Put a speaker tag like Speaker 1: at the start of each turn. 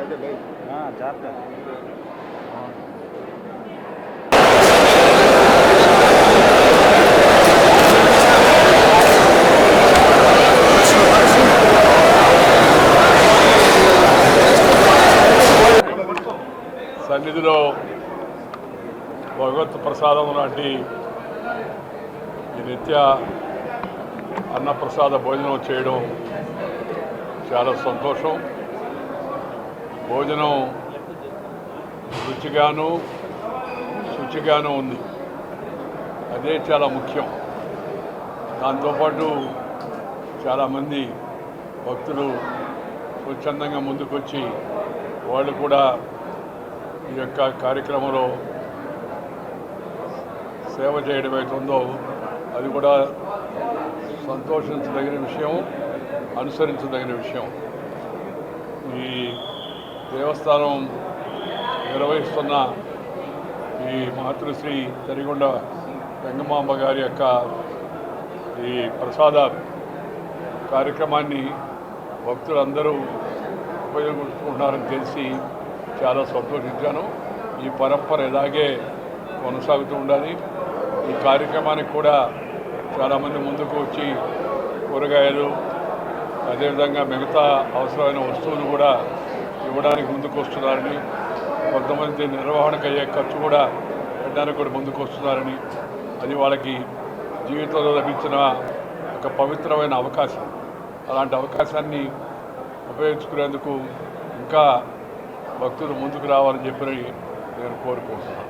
Speaker 1: జాగ్రత్త.
Speaker 2: సన్నిధిలో భగవత్ ప్రసాదం లాంటి ఈ నిత్య అన్నప్రసాద భోజనం చేయడం చాలా సంతోషం. భోజనం రుచిగాను శుచిగాను ఉంది. అదే చాలా ముఖ్యం. దాంతోపాటు చాలామంది భక్తులు స్వచ్ఛందంగా ముందుకొచ్చి వాళ్ళు కూడా ఈ యొక్క కార్యక్రమంలో సేవ చేయడం అవుతుందో అది కూడా సంతోషించదగిన విషయం అనుసరించదగిన విషయం. ఈ దేవస్థానం నిర్వహిస్తున్న ఈ మాతృశ్రీ తరిగొండ వెంగమాంబ గారి యొక్క ఈ ప్రసాద కార్యక్రమాన్ని భక్తులందరూ ఉపయోగించుకుంటున్నారని తెలిసి చాలా సంతోషించాను. ఈ పరంపర ఇలాగే కొనసాగుతూ ఉండాలి. ఈ కార్యక్రమానికి కూడా చాలామంది ముందుకు వచ్చి కూరగాయలు అదేవిధంగా మిగతా అవసరమైన వస్తువులు కూడా ఇవ్వడానికి ముందుకు వస్తున్నారని కొంతమంది నిర్వహణకు అయ్యే ఖర్చు కూడా పెట్టడానికి కూడా ముందుకు వస్తున్నారని అది వాళ్ళకి జీవితంలో లభించిన ఒక పవిత్రమైన అవకాశం. అలాంటి అవకాశాన్ని ఉపయోగించుకునేందుకు ఇంకా భక్తులు ముందుకు రావాలని చెప్పి నేను కోరుకుంటున్నాను.